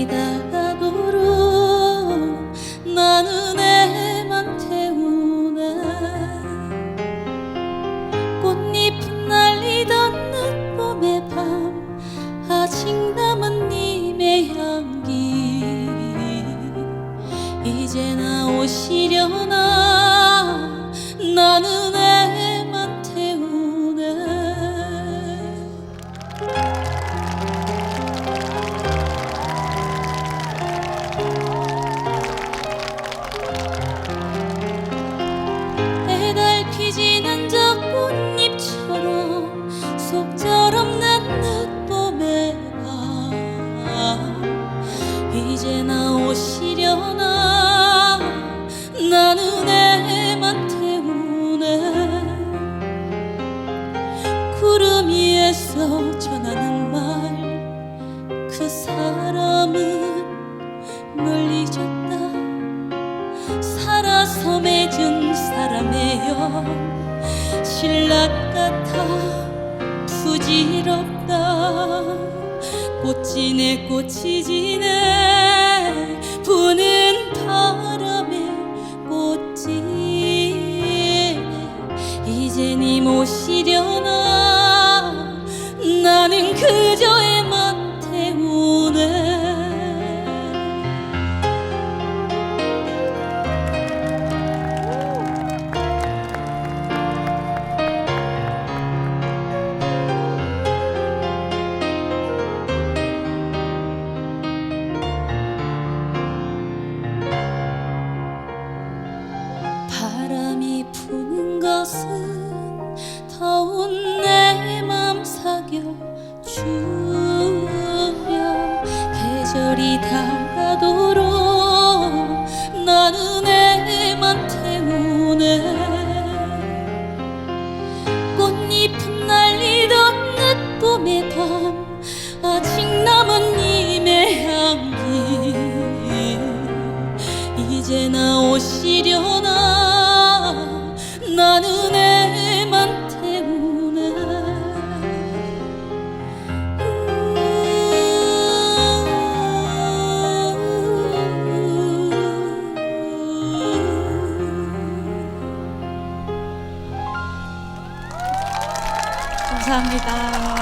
이다가도록 나는 애만 태우나. 꽃잎은 날리던 늦봄의 밤 아직 남은 님의 향기. 이제 나오시려나 전하는 말 그 사람은 널 잊었다. 살아서 맺은 사람이여 신락 같아 부질없다. 꽃지네 꽃이 지네 부는 바람에 꽃지네. 이제 니 모시려나 나는 그저 계절이 다가도록 나는 애만 태우네. 꽃잎은 날리던 늦봄의 밤 아직 남은 님의 향기. 이제 나 오시려나? 나는 감사합니다.